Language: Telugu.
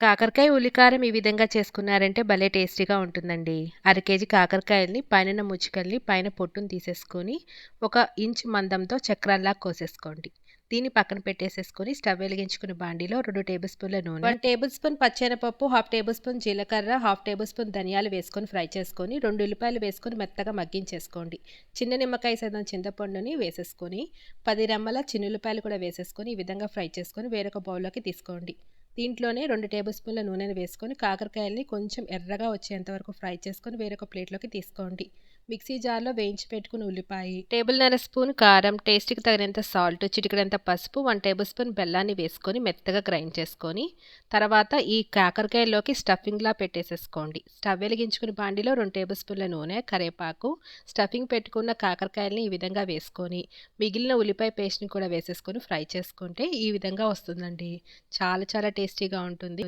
కాకరకాయ ఉల్లికారం ఈ విధంగా చేసుకున్నారంటే భలే టేస్టీగా ఉంటుందండి. అర కేజీ కాకరకాయల్ని పైన ముచ్చుకల్ని పైన పొట్టును తీసేసుకొని ఒక ఇంచ్ మందంతో చక్రాల్లా కోసేసుకోండి. దీన్ని పక్కన పెట్టేసేసుకొని స్టవ్ వెలిగించుకుని బాండీలో రెండు టేబుల్ స్పూన్ల నూనె వన్ టేబుల్ స్పూన్ పచ్చెనపప్పు హాఫ్ టేబుల్ స్పూన్ జీలకర్ర హాఫ్ టేబుల్ స్పూన్ ధనియాలు వేసుకొని ఫ్రై చేసుకొని రెండు ఉల్లిపాయలు వేసుకొని మెత్తగా మగ్గించేసుకోండి. చిన్న నిమ్మకాయ సైతం చింతపండుని వేసేసుకొని పది రెమ్మల చిన్నుల్లిపాయలు కూడా వేసేసుకొని ఈ విధంగా ఫ్రై చేసుకొని వేరొక బౌల్లోకి తీసుకోండి. దీంట్లోనే రెండు టేబుల్ స్పూన్ల నూనెను వేసుకొని కాకరకాయల్ని కొంచెం ఎర్రగా వచ్చేంతవరకు ఫ్రై చేసుకొని వేరొక ప్లేట్లోకి తీసుకోండి. మిక్సీ జార్లో వేయించి పెట్టుకుని ఉల్లిపాయ టేబుల్న్నర స్పూన్ కారం టేస్ట్కి తగినంత సాల్ట్ చిటికడంత పసుపు వన్ టేబుల్ స్పూన్ బెల్లాన్ని వేసుకొని మెత్తగా గ్రైండ్ చేసుకొని తర్వాత ఈ కాకరకాయలోకి స్టఫింగ్లా పెట్టేసేసుకోండి. స్టవ్ వెలిగించుకుని బాండిలో రెండు టేబుల్ స్పూన్ల నూనె కరేపాకు స్టఫింగ్ పెట్టుకున్న కాకరకాయలని ఈ విధంగా వేసుకొని మిగిలిన ఉల్లిపాయ పేస్ట్ని కూడా వేసేసుకొని ఫ్రై చేసుకుంటే ఈ విధంగా వస్తుందండి. చాలా చాలా టేస్ట్ టేస్టీగా ఉంటుంది.